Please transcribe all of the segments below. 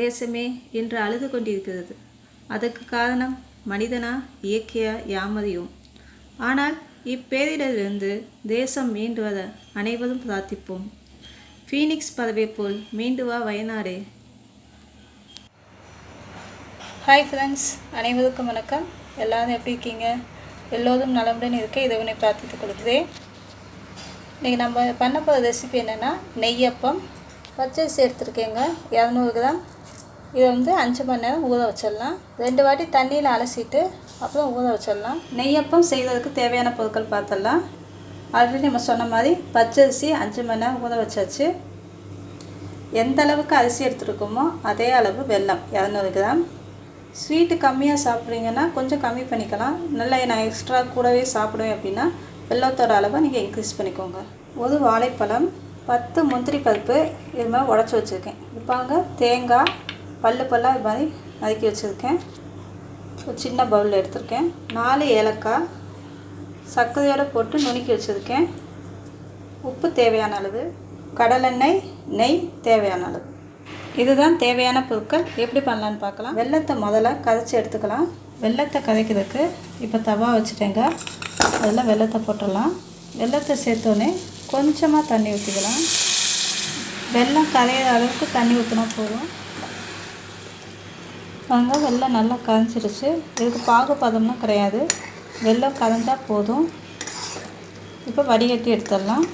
தேசமே என்று அழுது கொண்டிருக்கிறது. அதற்கு காரணம் மனிதனா இயக்கிய யாமறியும் ஆனால் இப்பேரிடரிலிருந்து தேசம் மீண்டு வர அனைவரும் பிரார்த்திப்போம். ஃபீனிக்ஸ் பறவை போல் மீண்டு வா வயநாடே. ஹாய் ஃப்ரெண்ட்ஸ் அனைவருக்கும் வணக்கம். எல்லாரும் எப்படி இருக்கீங்க? எல்லோரும் நலமுடன் இருக்க இறைவனை பிரார்த்தித்துக் கொள்கிறேன். இன்றைக்கி நம்ம பண்ண போகிற ரெசிபி என்னென்னா நெய்யப்பம். பச்சரிசி எடுத்துருக்கேங்க. இரநூறு கிராம். இதை வந்து அஞ்சு மணி நேரம் ஊற வச்சிடலாம். ரெண்டு வாட்டி தண்ணியில் அலசிட்டு அப்புறம் ஊற வச்சிடலாம். நெய்யப்பம் செய்கிறதுக்கு தேவையான பொருட்கள் பார்த்துடலாம். ஆல்ரெடி நம்ம சொன்ன மாதிரி பச்சரிசி அஞ்சு மணி நேரம் ஊற வச்சாச்சு. எந்த அளவுக்கு அரிசி எடுத்துருக்கோமோ அதே அளவு வெல்லம் இரநூறு கிராம். ஸ்வீட்டு கம்மியாக சாப்பிட்றீங்கன்னா கொஞ்சம் கம்மி பண்ணிக்கலாம். நல்லா நான் எக்ஸ்ட்ரா கூடவே சாப்பிடுவேன் அப்படின்னா வெள்ளத்தோட அளவை நீங்கள் இன்க்ரீஸ் பண்ணிக்கோங்க. ஒரு வாழைப்பழம் பத்து முந்திரி பருப்பு இது மாதிரி உடச்சி வச்சுருக்கேன். இப்போ தேங்காய் பல்லு பல்லாக இது மாதிரி நறுக்கி வச்சுருக்கேன். ஒரு சின்ன பவுலில் எடுத்திருக்கேன். நாலு ஏலக்காய் சர்க்கரையோடு போட்டு நுணுக்கி வச்சுருக்கேன். உப்பு தேவையான அளவு கடலெண்ணெய் நெய் தேவையான அளவு. இதுதான் தேவையான பொருட்கள். எப்படி பண்ணலான்னு பார்க்கலாம். வெள்ளத்தை முதல்ல கரைச்சி எடுத்துக்கலாம். வெள்ளத்தை கரைக்கிறதுக்கு இப்போ தவா வச்சுட்டேங்க. அதில் வெள்ளத்தை போட்டுடலாம். வெள்ளத்தை சேர்த்தோன்னே கொஞ்சமாக தண்ணி ஊற்றிக்கலாம் வெள்ளம் கரையிற அளவுக்கு தண்ணி ஊற்றினா போதும். பாருங்க வெள்ளம் நல்லா கரைஞ்சிருச்சு இதுக்கு பாகுபதம்லாம் கிடையாது. வெள்ளம் கரைஞ்சால் போதும். இப்போ வடிகட்டி எடுத்துடலாம்.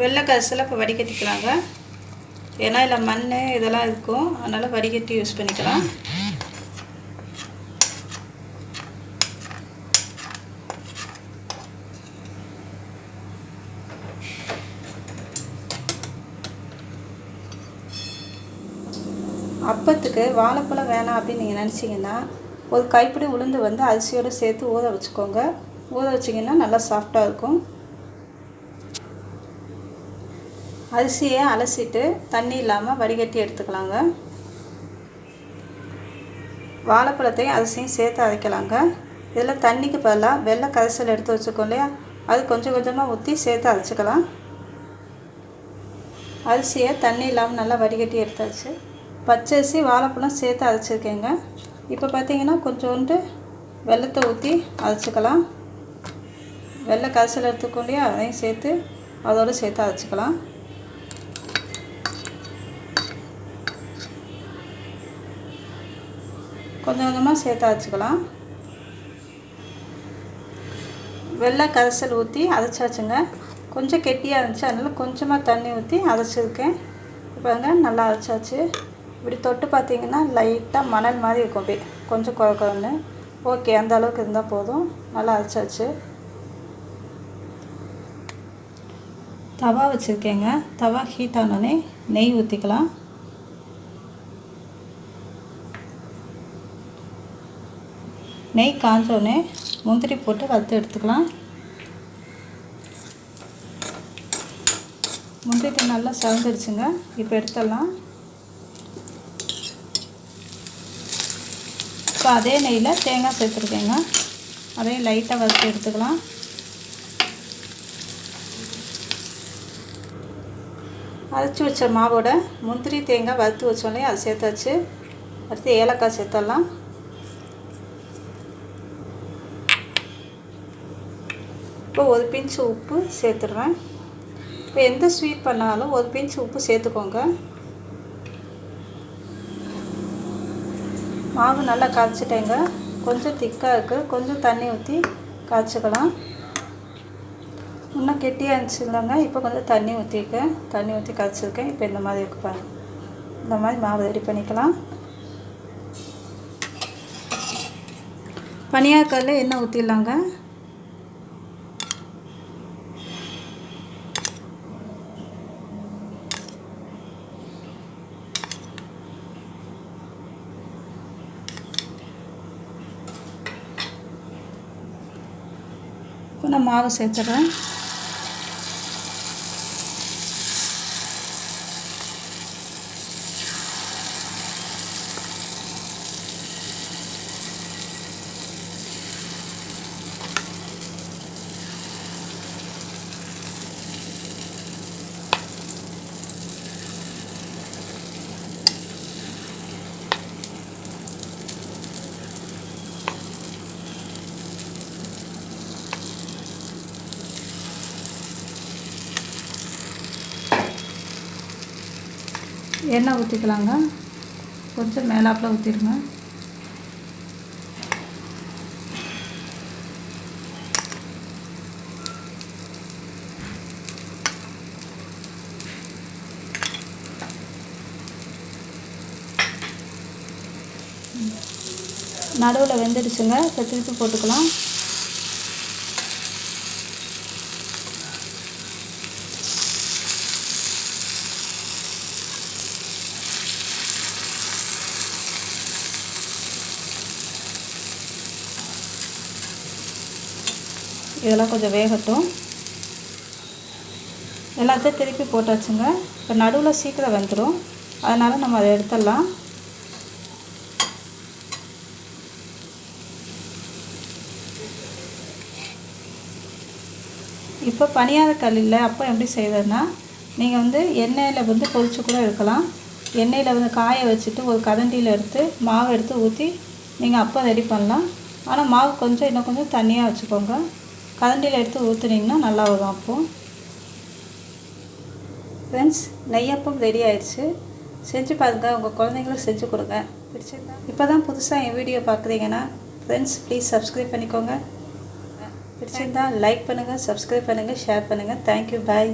வெள்ளை கரிசில் இப்போ வடிகட்டிக்கலாங்க. ஏன்னா இதில் மண் இதெல்லாம் இருக்கும். அதனால் வடிகட்டி யூஸ் பண்ணிக்கலாம். அப்பத்துக்கு வாழைப்பழம் வேணாம் அப்படின்னு நீங்கள் நினச்சிங்கன்னா ஒரு கைப்பிடி உளுந்து வந்து அரிசியோடு சேர்த்து ஊற வச்சுக்கோங்க. ஊற வச்சிங்கன்னா நல்லா சாஃப்டாக இருக்கும். அரிசியை அலசிட்டு தண்ணி இல்லாமல் வடிகட்டி எடுத்துக்கலாங்க. வாழைப்பழத்தையும் அரிசியும் சேர்த்து அரைக்கலாங்க. இதில் தண்ணிக்கு பதிலாக வெள்ளை கரைசல் எடுத்து வச்சுக்கோம் இல்லையா? அது கொஞ்சம் கொஞ்சமாக ஊற்றி சேர்த்து அரைச்சிக்கலாம். அரிசியை தண்ணி இல்லாமல் நல்லா வடிகட்டி எடுத்தாச்சு. பச்சரிசி வாழைப்பழம் சேர்த்து அரைச்சிருக்கேங்க. இப்போ பார்த்தீங்கன்னா கொஞ்சோண்டு வெள்ளத்தை ஊற்றி அரைச்சிக்கலாம். வெள்ளை கரைசல் எடுத்துக்கோ இல்லையா? அதையும் சேர்த்து அதோடு சேர்த்து அரைச்சிக்கலாம். கொஞ்சம் கொஞ்சமாக சேர்த்து அரைச்சிக்கலாம். வெள்ளை கரைசல் ஊற்றி அரைச்சாச்சுங்க. கொஞ்சம் கெட்டியாக இருந்துச்சு அதனால் கொஞ்சமாக தண்ணி ஊற்றி அரைச்சிருக்கேன். பாருங்க நல்லா அரைச்சாச்சு. இப்படி தொட்டு பார்த்தீங்கன்னா லைட்டாக மணல் மாதிரி இருக்கும் அப்படியே. கொஞ்சம் குறைக்கணும்னு ஓகே அந்த அளவுக்கு இருந்தால் போதும். நல்லா அரைச்சாச்சு. தவா வச்சுருக்கேங்க. தவா ஹீட் ஆனோடனே நெய் ஊற்றிக்கலாம் நெய் காஞ்சோடனே முந்திரி போட்டு வறுத்து எடுத்துக்கலாம். முந்திரி நல்லா சிறந்துடுச்சுங்க இப்போ எடுத்துடலாம். இப்போ அதே நெய்யில் தேங்காய் சேர்த்துருக்கேங்க. அதையும் லைட்டாக வறுத்து எடுத்துக்கலாம். அரைச்சி வச்ச மாவோட முந்திரி தேங்காய் வறுத்து வச்சோடனே அதை சேர்த்தாச்சு. அடுத்து ஏலக்காய் சேர்த்துடலாம். இப்போ ஒரு பிஞ்சு உப்பு சேர்த்துடுறேன். இப்போ எந்த ஸ்வீட் பண்ணாலும் ஒரு பிஞ்சு உப்பு சேர்த்துக்கோங்க. மாவு நல்லா காய்ச்சிட்டேங்க. கொஞ்சம் திக்காக இருக்குது கொஞ்சம் தண்ணி ஊற்றி காய்ச்சிக்கலாம். இன்னும் கெட்டியாக இருந்துச்சு இல்லைங்க இப்போ கொஞ்சம் தண்ணி ஊற்றிருக்கேன் தண்ணி ஊற்றி காய்ச்சிருக்கேன். இப்போ இந்த மாதிரி இருக்கு பாருங்க. இந்த மாதிரி மாவு ரெடி பண்ணிக்கலாம். பனியாக்கல்ல எண்ணெய் ஊற்றிடலாங்க இப்போ நான் மாவு சேர்த்துட்றேன். எண்ணெய் ஊற்றிக்கலாங்க கொஞ்சம் மேலாப்பில் ஊற்றிடுங்க நடுவில் வெந்துடுச்சுங்க. இப்போ திருப்பி போட்டுக்கலாம். இதெல்லாம் கொஞ்சம் வேகட்டும். எல்லாத்தையும் திருப்பி போட்டாச்சுங்க. இப்போ நடுவில் சீக்கிரம் வெந்துடும் அதனால் நம்ம அதை எடுத்துடலாம். இப்போ பனியார கல்லில் அப்போ எப்படி செய்வதுன்னா நீங்கள் வந்து எண்ணெயில் வந்து பொரிச்சு கூட இருக்கலாம் எண்ணெயில் வந்து காய வச்சுட்டு ஒரு கதண்டியில் எடுத்து மாவு எடுத்து ஊற்றி நீங்கள் அப்போ ரெடி பண்ணலாம். ஆனால் மாவு கொஞ்சம் இன்னும் கொஞ்சம் தண்ணியாக வச்சுக்கோங்க. கதண்டியில் எடுத்து ஊற்றுனீங்கன்னா நல்லா வரும் அப்போது ஃப்ரெண்ட்ஸ் நெய்யப்பம் ரெடி ஆயிடுச்சு. செஞ்சு பாருங்கள் உங்கள் குழந்தைங்களும் செஞ்சு கொடுங்க. பிடிச்சிருந்தா? இப்போ தான் புதுசாக என் வீடியோ பார்க்குறீங்கன்னா ஃப்ரெண்ட்ஸ் ப்ளீஸ் சப்ஸ்கிரைப் பண்ணிக்கோங்க. பிடிச்சிருந்தா லைக் பண்ணுங்கள் சப்ஸ்கிரைப் பண்ணுங்கள் ஷேர் பண்ணுங்கள் தேங்க்யூ பாய்